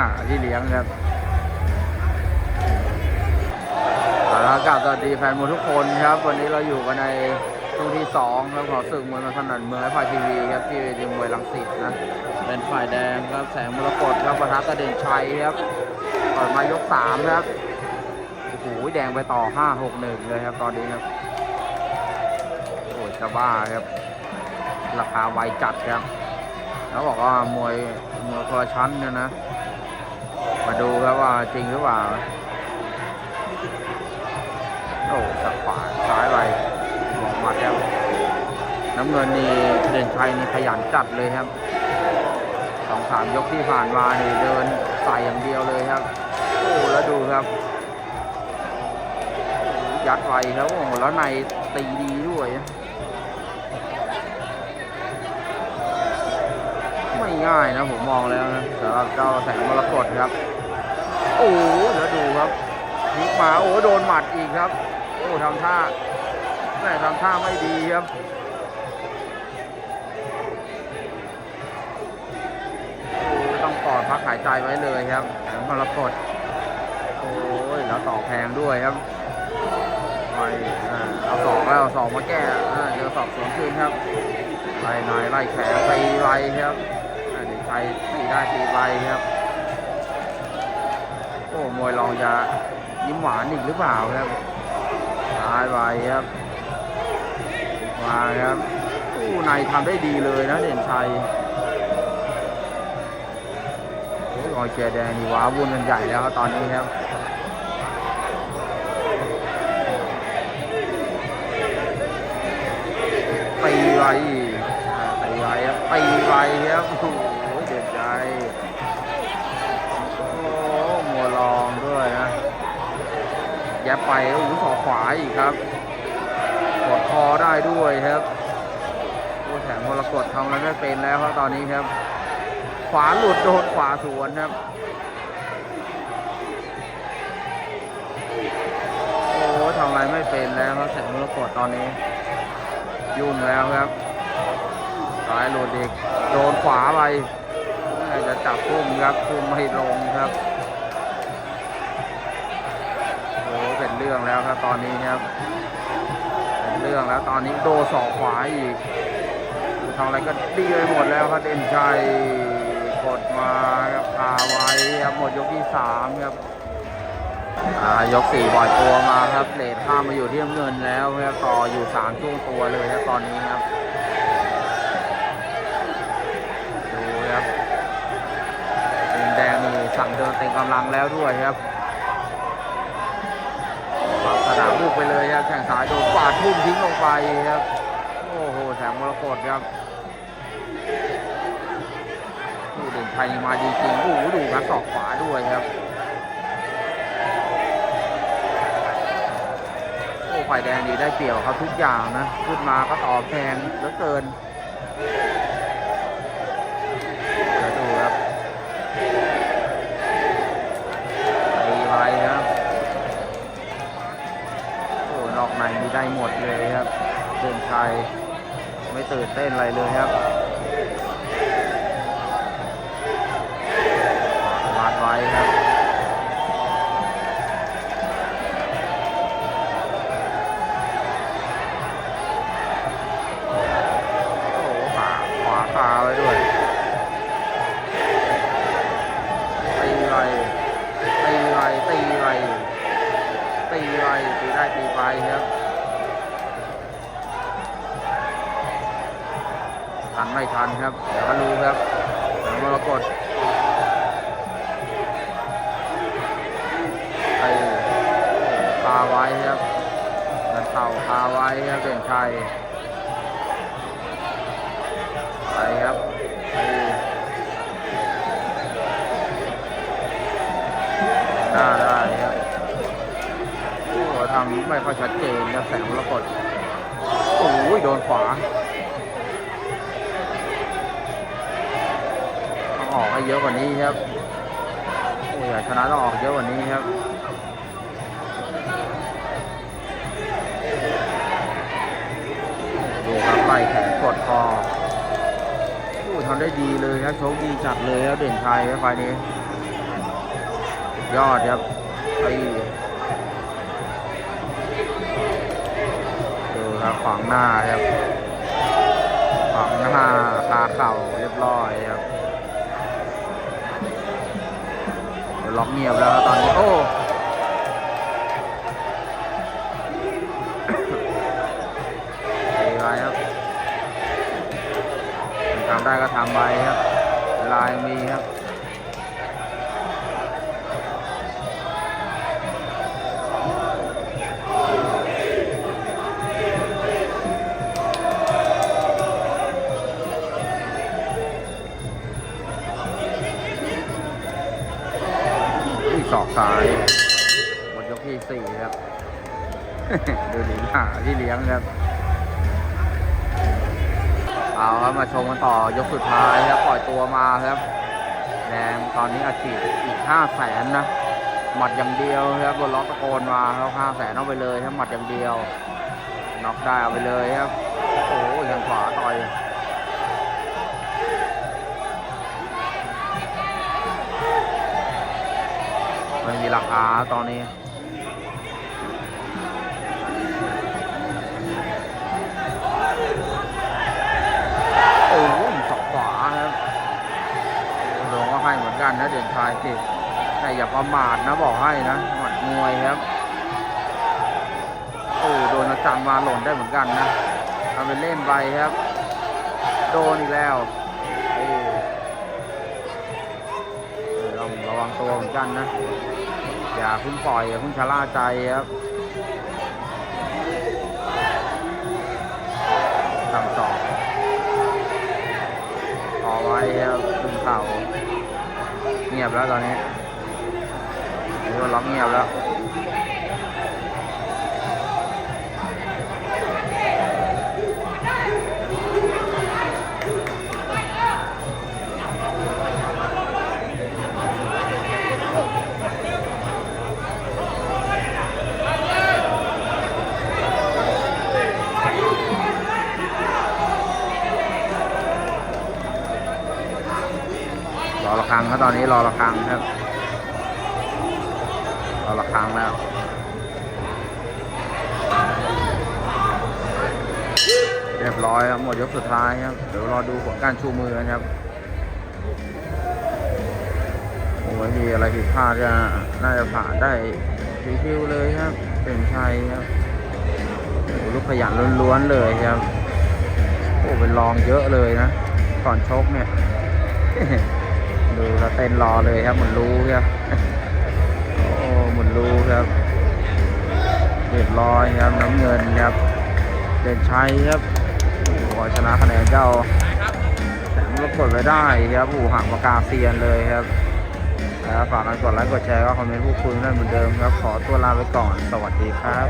หาที่เลี้ยงครับเอาละครับสวัสดีแฟนมวยทุกคนครับ วันนี้เราอยู่กันในช่วงที่สองครับของศึกมวยมาถนัดเมืองไอพายทีวีครับที่เวทีมวยลังสิตนะเป็นฝ่ายแดงครับแสงมรกตครับประทักกระเด่นชัยครับเปิดมายกสามครับโอ้โหแดงไปต่อห้าหกหนึ่งเลยครับตอนนี้ครับโอ้ยจะบ้าครับ ราคาไวจัดครับ แล้วบอกว่ามวยมวยคนละชั้นเนี่ยนะ มาดูครับว่าจริงหรือเปล่า โอ้สักขวาซ้ายไปหลอกมัดครับ น้ำเงินนี่เด่นชัยนี่ขยันจัดเลยครับสองสามยกที่ผ่านมานี่เดินใส่อย่างเดียวเลยครับ โอ้แล้วดูครับ ยัดไวครับโอ้แล้วในตีดีด้วยไม่ง่ายนะผมมองแล้วนะสำหรับเจ้าแสงมรกตครับ โอ้โหเดี๋ยวดูครับพลิกมาโอ้โดนหมัดอีกครับ โอ้ทำท่าแม่ทำท่าไม่ดีครับโอ้ต้องกอดพักหายใจไว้เลยครับแสงมรกตโอ้ยแล้วต่อแพงด้วยครับไปเอาสองแล้วเอาสองมาแก้เจอสอบสวนคืนครับไล่หน่อยไล่แขนตีไล่ครับอ่าเด็กไทยตีได้ตีไปครับ โอ้มวยลองจะยิ้มหวานอีกหรือเปล่าครับตายไปครับมาครับอู้ในทำได้ดีเลยนะเด่นชัยโอ้ยเชียร์แดงนี่ว้าวุ่นกันใหญ่แล้วครับตอนนี้ครับตีไว้ตีไว้ครับตีไว้ครับโอ้โหเด็ดใจโอ้มัวลองด้วยนะแยับ ไปโอ้โหศอกขวาอีกครับกดคอได้ด้วยครับโอ้แถมมรกตทำอะไรไม่เป็นแล้วครับตอนนี้ครับ ขวาหลุดโดนขวาสวนครับโอ้ทำอะไรไม่เป็นแล้วครับแสงมรกตตอนนี้ ยุ่งแล้วครับซ้ายโรดอีกโดนขวาไปน่าจะจับพุ่มครับพุ่มไม่ลงครับ รื่องแล้วครับตอนนี้ครับเป็นเรื่องแล้วตอนนี้โดสอกขวาอีกทำอะไรก็ดีไปหมดแล้วครับเด่นชัยกดมาครับคาไว้ครับหมดยกที่สามครับอ่ายกสี่ปล่อยตัวมาครับเลทข้ามมาอยู่ที่น้ำเงินแล้วครับต่ออยู่สามช่วงตัวเลยครับตอนนี้ครับดูครับมุมแดงนี่สั่งเดินเต็มกำลังแล้วด้วยครับ นามลูกไปเลยครับแข่งสายโดนกวาดทุ่มทิ้งลงไปครับ โอ้โหแสงมรกตครับผู้เด่นชัยมาดีจริงโอ้โหดูครับศอกขวาด้วยครับโอ้ฝ่ายแดงดีได้เปรียบเขาทุกอย่างนะ ขึ้นมาก็ตอบแพงเหลือเกิน ได้หมดเลยครับเดินชัยไม่ตื่นเต้นอะไรเลยครับมาดไว้ครับโอ้โหขาขวาคาไว้ด้วย ทันไม่ทันครับเดี๋ยวก็รู้ครับหางมรกตตีคาไว้ครับนันเต่าคาไว้ครับเด่นชัยไปครับไปหน้าได้ครับโอ้ทำไม่ค่อยชัดเจนครับแสงมรกตโอ้ยโดนขวา องออกให้เยอะกว่านี้ครับโอ้ยชนะต้องออกเยอะกว่านี้ครับดูครับไล่แขนกดคอโอ้ทำได้ดีเลยครับโชคดีจัดเลยครับเด่นชัยครับไฟล์นี้ยอดครับไอดูครับขวางหน้าครับขวางหน้าคาเข่าเรียบร้อยครับ ยวล็อกเงียบแล้วตอนนี้ โอ้ไปครับทำได้ก็ทำไปครับลายมีครับ ศอกซ้ายหมดยกที่สี่ครับ ดูดีหาที่เลี้ยงครับ เอาครับมาชมกันต่อยกสุดท้ายครับปล่อยตัวมาครับแดงตอนนี้อาชีพอีกห้าแสนนะหมัดอย่างเดียวครับบนล็อกตะโกนมาครับห้าแสนเอาไปเลยครับหมัดอย่างเดียวน็อกได้เอาไปเลยครับ โอ้โหยังขวาต่อย มีราคาตอนนี้โอ้โหสอกขวาครับโดนก็ให้เหมือนกันนะเด่นชายสิแต่อย่าประมาทนะบอกให้นะหมัดมวยครับโอ้โดนอาจารย์มาหล่นได้เหมือนกันนะทำเป็นเล่นไปครับ โดนอีกแล้วเอ้ยเออต้องระวังตัวเหมือนกันนะ อย่าเพึ่งปล่อยอย่าเพึ่งชะล่าใจครับทำต่อต่อไว้ครับขึ้นเข่าเงียบแล้วตอนนี้เรียกว่าล็อกเงียบแล้ว ตอนนี้รอระฆังครับ รอระฆังแล้วเรียบร้อยครับหมดยกสุดท้ายครับเดี๋ยวรอดูผลการชูมือกันครับโอ้ยมีอะไรผิดพลาดจะน่าจะผ่านได้ชิวๆเลยครับเป็นชัยครับโอ้ลูกขยันล้วนๆเลยครับโอ้เป็นรองเยอะเลยนะ ก่อนชกเนี่ย ดูแล้วเต้นรอเลยครับเหมือนรู้ครับโอ้เหมือนรู้ครับเรียบร้อยครับน้ำเงินครับเด่นชัยครับโอ้ชนะคะแนนเจ้าแสงรบกดไว้ได้ครับผู้ห่างปากกาเซียนเลยครับแล้วฝากกันกดไลค์กดแชร์ก็คอมเมนต์พูดคุยได้เหมือนเดิมครับขอตัวลาไปก่อนสวัสดีครับ